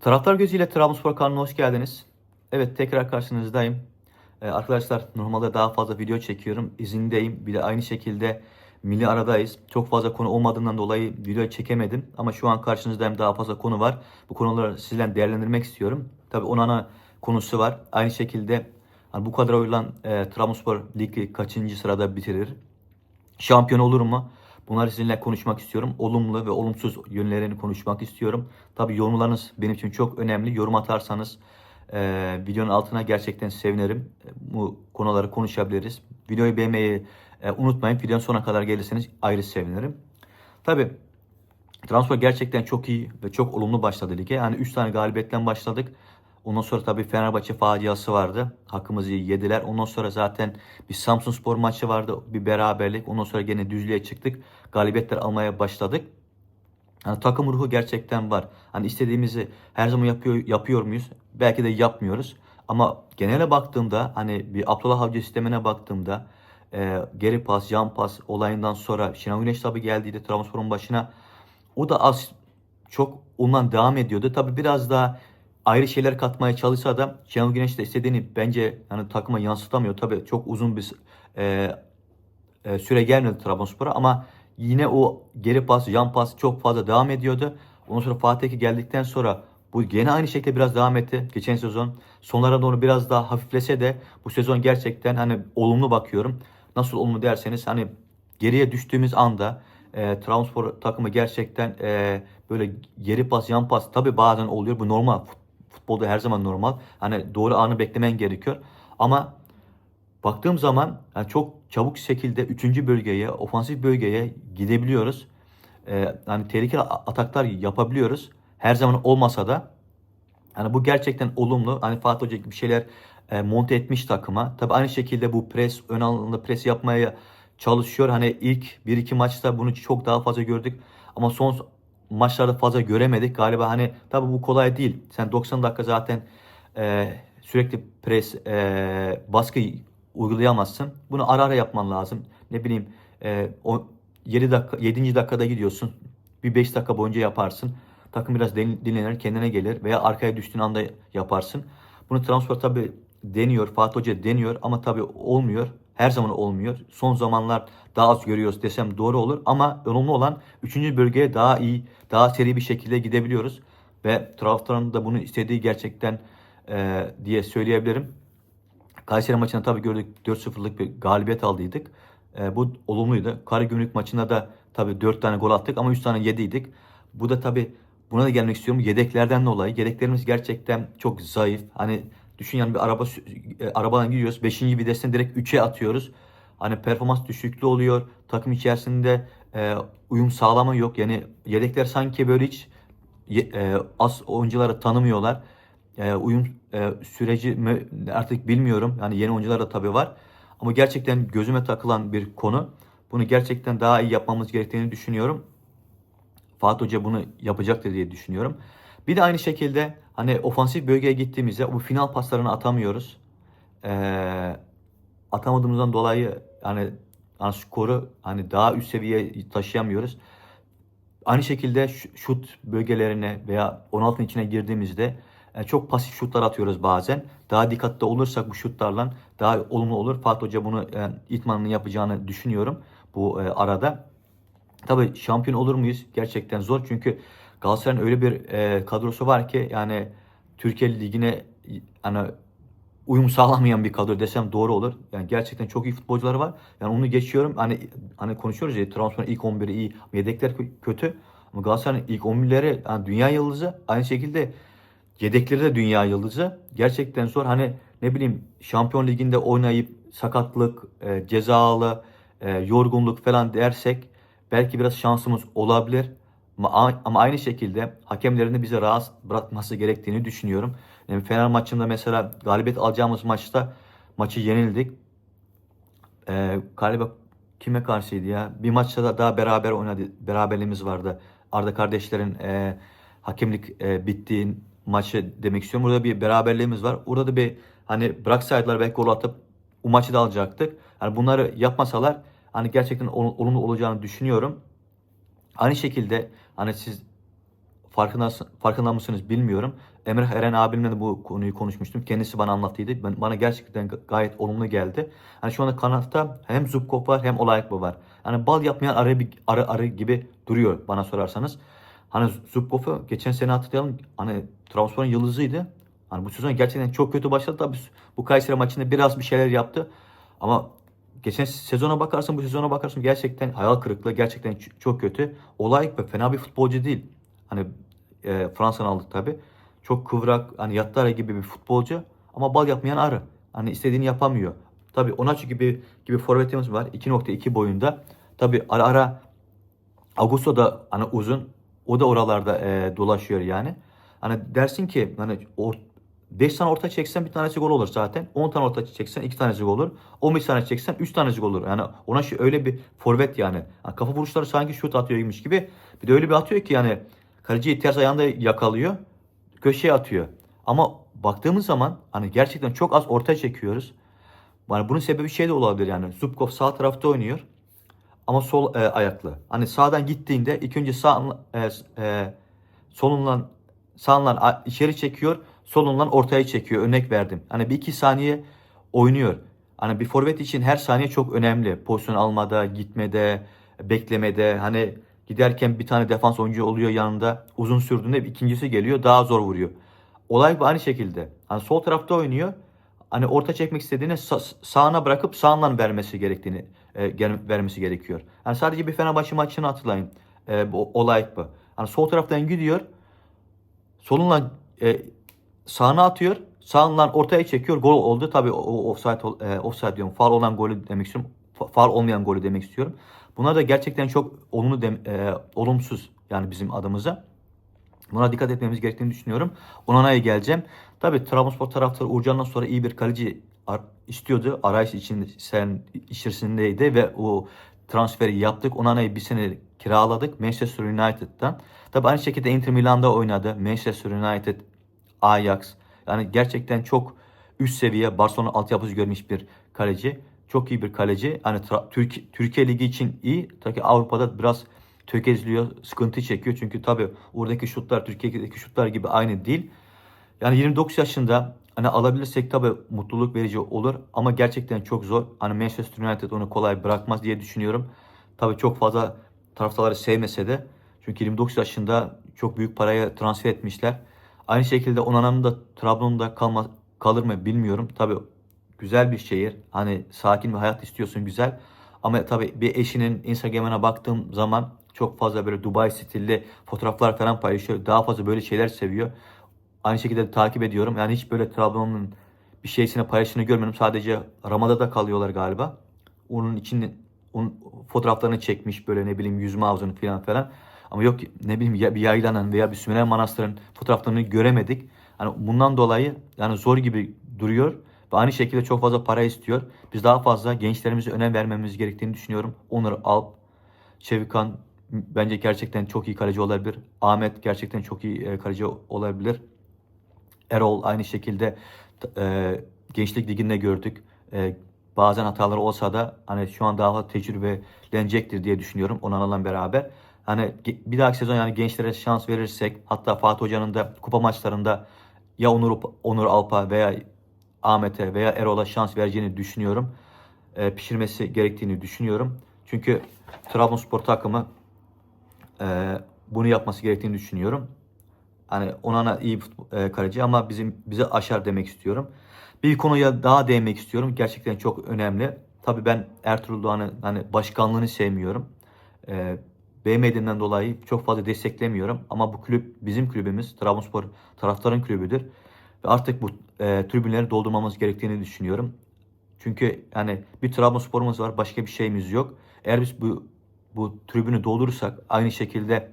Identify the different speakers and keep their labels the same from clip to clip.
Speaker 1: Taraftar gözüyle Trabzonspor kanalına hoş geldiniz. Evet tekrar karşınızdayım. Ee, arkadaşlar normalde daha fazla video çekiyorum. İzindeyim. Bir de aynı şekilde milli aradayız. Çok fazla konu olmadığından dolayı video çekemedim. Ama şu an karşınızdayım. Daha fazla konu var. Bu konuları sizden değerlendirmek istiyorum. Tabii onun ana konusu var. Aynı şekilde hani bu kadroyla e, Trabzonspor ligi kaçıncı sırada bitirir? Şampiyon olur mu? Bunları sizinle konuşmak istiyorum. Olumlu ve olumsuz yönlerini konuşmak istiyorum. Tabii yorumlarınız benim için çok önemli. Yorum atarsanız e, videonun altına gerçekten sevinirim. Bu konuları konuşabiliriz. Videoyu beğenmeyi e, unutmayın. Videonun sonuna kadar gelirseniz ayrı sevinirim. Tabii Transfer gerçekten çok iyi ve çok olumlu başladı lige. Yani 3 tane galibiyetten başladık. Ondan sonra tabii Fenerbahçe faciası vardı. Hakkımızı yediler. Ondan sonra zaten bir Samsun Spor maçı vardı. Bir beraberlik. Ondan sonra gene düzlüğe çıktık. Galibiyetler almaya başladık. Yani takım ruhu gerçekten var. Hani istediğimizi her zaman yapıyor yapıyor muyuz? Belki de yapmıyoruz. Ama genele baktığımda hani bir Abdullah Avcı sistemine baktığımda e, geri pas, yan pas olayından sonra Şenol Güneş tabii geldiydi Trabzonspor'un başına. O da az çok ondan devam ediyordu. Tabii biraz daha ayrı şeyler katmaya çalışsa da Şenol Güneş de istediğini bence yani takıma yansıtamıyor. Tabii çok uzun bir e, e, süre gelmedi Trabzonspor'a ama yine o geri pas, yan pas çok fazla devam ediyordu. Ondan sonra Fatih Tekke geldikten sonra bu gene aynı şekilde biraz devam etti geçen sezon. Sonlara doğru biraz daha hafiflese de bu sezon gerçekten hani olumlu bakıyorum. Nasıl olumlu derseniz hani geriye düştüğümüz anda e, Trabzonspor takımı gerçekten e, böyle geri pas, yan pas tabii bazen oluyor. Bu normal. Fut- Futbolda her zaman normal. Hani doğru anı beklemen gerekiyor. Ama baktığım zaman yani çok çabuk şekilde 3. bölgeye, ofansif bölgeye gidebiliyoruz. Ee, hani tehlikeli ataklar yapabiliyoruz. Her zaman olmasa da hani bu gerçekten olumlu. Hani Fatih Hoca bir şeyler e, monte etmiş takıma. Tabii aynı şekilde bu pres, ön alanda pres yapmaya çalışıyor. Hani ilk 1-2 maçta bunu çok daha fazla gördük. Ama son maçlarda fazla göremedik. Galiba hani tabii bu kolay değil. Sen 90 dakika zaten e, sürekli pres, e, baskı uygulayamazsın. Bunu ara ara yapman lazım. Ne bileyim e, o 7 dakika 7. dakikada gidiyorsun. Bir 5 dakika boyunca yaparsın. Takım biraz din- dinlenir, kendine gelir veya arkaya düştüğün anda yaparsın. Bunu transfer tabii deniyor. Fatih Hoca deniyor ama tabii olmuyor. Her zaman olmuyor. Son zamanlar daha az görüyoruz desem doğru olur ama olumlu olan 3. bölgeye daha iyi, daha seri bir şekilde gidebiliyoruz. Ve taraftarın da bunu istediği gerçekten e, diye söyleyebilirim. Kayseri maçında tabii gördük 4-0'lık bir galibiyet aldıydık. E, bu olumluydu. Karagümrük maçında da tabii 4 tane gol attık ama 3 tane yediydik. Bu da tabii buna da gelmek istiyorum. Yedeklerden dolayı. Yedeklerimiz gerçekten çok zayıf. Hani düşün yani bir araba e, arabadan gidiyoruz. 5. vitesini direkt 3'e atıyoruz. Hani performans düşüklüğü oluyor. Takım içerisinde e, uyum sağlama yok. Yani yedekler sanki böyle hiç e, az oyuncuları tanımıyorlar. E, uyum e, süreci mi artık bilmiyorum. Yani yeni oyuncular da tabii var. Ama gerçekten gözüme takılan bir konu. Bunu gerçekten daha iyi yapmamız gerektiğini düşünüyorum. Fatih Hoca bunu yapacaktır diye düşünüyorum. Bir de aynı şekilde hani ofansif bölgeye gittiğimizde bu final paslarını atamıyoruz. Ee, atamadığımızdan dolayı hani, hani skoru hani daha üst seviyeye taşıyamıyoruz. Aynı şekilde şut bölgelerine veya 16'ın içine girdiğimizde e, çok pasif şutlar atıyoruz bazen. Daha dikkatli olursak bu şutlarla daha olumlu olur. Fatih Hoca bunu e, itmanını yapacağını düşünüyorum bu e, arada. Tabii şampiyon olur muyuz? Gerçekten zor çünkü Galatasaray'ın öyle bir e, kadrosu var ki yani Türkiye Ligi'ne hani uyum sağlamayan bir kadro desem doğru olur. Yani gerçekten çok iyi futbolcuları var. Yani onu geçiyorum. Hani hani konuşuyoruz ya Trabzon'un ilk 11'i iyi, yedekler kö- kötü. Ama Galatasaray'ın ilk 11'leri yani dünya yıldızı. Aynı şekilde yedekleri de dünya yıldızı. Gerçekten zor. Hani ne bileyim Şampiyon Ligi'nde oynayıp sakatlık, e, cezalı, e, yorgunluk falan dersek belki biraz şansımız olabilir. Ama, aynı şekilde hakemlerin de bize rahat bırakması gerektiğini düşünüyorum. Yani Fener maçında mesela galibiyet alacağımız maçta maçı yenildik. Ee, galiba kime karşıydı ya? Bir maçta da daha beraber oynadı. Beraberliğimiz vardı. Arda kardeşlerin e, hakemlik e, bittiği maçı demek istiyorum. Burada bir beraberliğimiz var. Orada da bir hani bıraksaydılar belki gol atıp o maçı da alacaktık. Yani bunları yapmasalar hani gerçekten ol- olumlu olacağını düşünüyorum. Aynı şekilde hani siz farkında, farkında mısınız bilmiyorum. Emrah Eren abimle de bu konuyu konuşmuştum. Kendisi bana anlattıydı. Ben, bana gerçekten ga- gayet olumlu geldi. Hani şu anda kanatta hem Zubkov var hem Olayakba var. Hani bal yapmayan arı, bir- arı arı gibi duruyor bana sorarsanız. Hani Zubkov'u geçen sene hatırlayalım. Hani Trabzonspor'un yıldızıydı. Hani bu sezon gerçekten çok kötü başladı. Tabii bu Kayseri maçında biraz bir şeyler yaptı. Ama geçen sezona bakarsın bu sezona bakarsın gerçekten hayal kırıklığı gerçekten çok kötü. Olay ve fena bir futbolcu değil. Hani e, Fransa'nın aldık tabi. Çok kıvrak hani Yattara gibi bir futbolcu ama bal yapmayan arı. Hani istediğini yapamıyor. Tabi Onaçu gibi gibi forvetimiz var. 2.2 boyunda. Tabi ara ara Augusto da hani uzun. O da oralarda e, dolaşıyor yani. Hani dersin ki hani 5 tane orta çeksen bir tanesi gol olur zaten. 10 tane orta çeksen 2 tanesi gol olur. 15 tane çeksen 3 tanesi gol olur. Yani ona şu öyle bir forvet yani. yani kafa vuruşları sanki şut atıyormuş gibi. Bir de öyle bir atıyor ki yani kaleciyi ters ayağında yakalıyor. Köşeye atıyor. Ama baktığımız zaman hani gerçekten çok az orta çekiyoruz. Yani bunun sebebi şey de olabilir yani. Zubkov sağ tarafta oynuyor ama sol e, ayaklı. Hani sağdan gittiğinde ilk önce sağ e, e, solundan sağından içeri çekiyor, solundan ortaya çekiyor. Örnek verdim. Hani bir iki saniye oynuyor. Hani bir forvet için her saniye çok önemli. Pozisyon almada, gitmede, beklemede. Hani giderken bir tane defans oyuncu oluyor yanında. Uzun sürdüğünde ikincisi geliyor daha zor vuruyor. Olay bu aynı şekilde. Hani sol tarafta oynuyor. Hani orta çekmek istediğine sa- sağına bırakıp sağından vermesi gerektiğini e, vermesi gerekiyor. Yani sadece bir Fenerbahçe maçını hatırlayın. E, bu olay bu. Hani sol taraftan gidiyor. Solundan e, sağına atıyor. Sağından ortaya çekiyor. Gol oldu. Tabii o, offside, e, offside diyorum. Faul olan golü demek istiyorum. Fa- Faul olmayan golü demek istiyorum. Bunlar da gerçekten çok olumlu dem- e, olumsuz yani bizim adımıza. Buna dikkat etmemiz gerektiğini düşünüyorum. Onana'ya geleceğim. Tabii Trabzonspor taraftarı Uğurcan'dan sonra iyi bir kaleci istiyordu. Arayış için sen içerisindeydi ve o transferi yaptık. Onana'yı bir sene kiraladık Manchester United'dan. Tabii aynı şekilde Inter Milan'da oynadı. Manchester United, Ajax. Yani gerçekten çok üst seviye Barcelona altyapısı görmüş bir kaleci. Çok iyi bir kaleci. Hani Türk Türkiye Ligi için iyi. Tabii Avrupa'da biraz tökezliyor, sıkıntı çekiyor. Çünkü tabii oradaki şutlar Türkiye'deki şutlar gibi aynı değil. Yani 29 yaşında hani alabilirsek tabii mutluluk verici olur ama gerçekten çok zor. Hani Manchester United onu kolay bırakmaz diye düşünüyorum. Tabii çok fazla taraftarları sevmese de çünkü 29 yaşında çok büyük paraya transfer etmişler. Aynı şekilde Onana'nın da Trabzon'da kalma, kalır mı bilmiyorum. Tabii güzel bir şehir. Hani sakin bir hayat istiyorsun güzel. Ama tabii bir eşinin Instagram'ına baktığım zaman çok fazla böyle Dubai stilli fotoğraflar falan paylaşıyor. Daha fazla böyle şeyler seviyor. Aynı şekilde de takip ediyorum. Yani hiç böyle Trabzon'un bir şeysine paylaştığını görmedim. Sadece Ramada'da kalıyorlar galiba. Onun için onun fotoğraflarını çekmiş böyle ne bileyim yüzme havuzunu falan falan. Ama yok ne bileyim ya bir yaylanın veya bir Sümeyye Manastır'ın fotoğraflarını göremedik. Hani bundan dolayı yani zor gibi duruyor. Ve aynı şekilde çok fazla para istiyor. Biz daha fazla gençlerimize önem vermemiz gerektiğini düşünüyorum. Onur Alp, Çevikan bence gerçekten çok iyi kaleci olabilir. Ahmet gerçekten çok iyi e, kaleci olabilir. Erol aynı şekilde e, Gençlik Ligi'nde gördük. E, bazen hataları olsa da hani şu an daha tecrübelenecektir diye düşünüyorum Onan'la beraber. Hani bir dahaki sezon yani gençlere şans verirsek hatta Fatih Hoca'nın da kupa maçlarında ya Onur, Onur Alp'a veya Ahmet'e veya Erol'a şans vereceğini düşünüyorum. E, pişirmesi gerektiğini düşünüyorum. Çünkü Trabzonspor takımı e, bunu yapması gerektiğini düşünüyorum. Hani Onana iyi futbol- e, kaleci ama bizim bize aşar demek istiyorum. Bir konuya daha değinmek istiyorum. Gerçekten çok önemli. Tabii ben Ertuğrul Doğan'ı hani başkanlığını sevmiyorum. E, beğenmediğimden dolayı çok fazla desteklemiyorum. Ama bu kulüp bizim kulübümüz. Trabzonspor taraftarın kulübüdür. Ve artık bu e, tribünleri doldurmamız gerektiğini düşünüyorum. Çünkü yani bir Trabzonspor'umuz var, başka bir şeyimiz yok. Eğer biz bu bu tribünü doldurursak aynı şekilde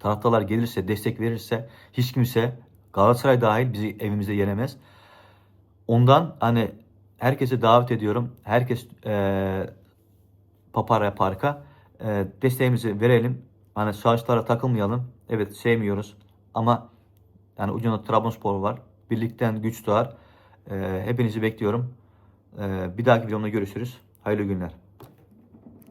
Speaker 1: taraftarlar gelirse, destek verirse hiç kimse Galatasaray dahil bizi evimizde yenemez. Ondan hani herkese davet ediyorum. Herkes eee Papara Park'a eee, desteğimizi verelim. Hani savaşlara takılmayalım. Evet sevmiyoruz ama yani ucunda Trabzonspor var. Birlikten güç doğar. Eee, hepinizi bekliyorum. Eee, bir dahaki videomda görüşürüz. Hayırlı günler.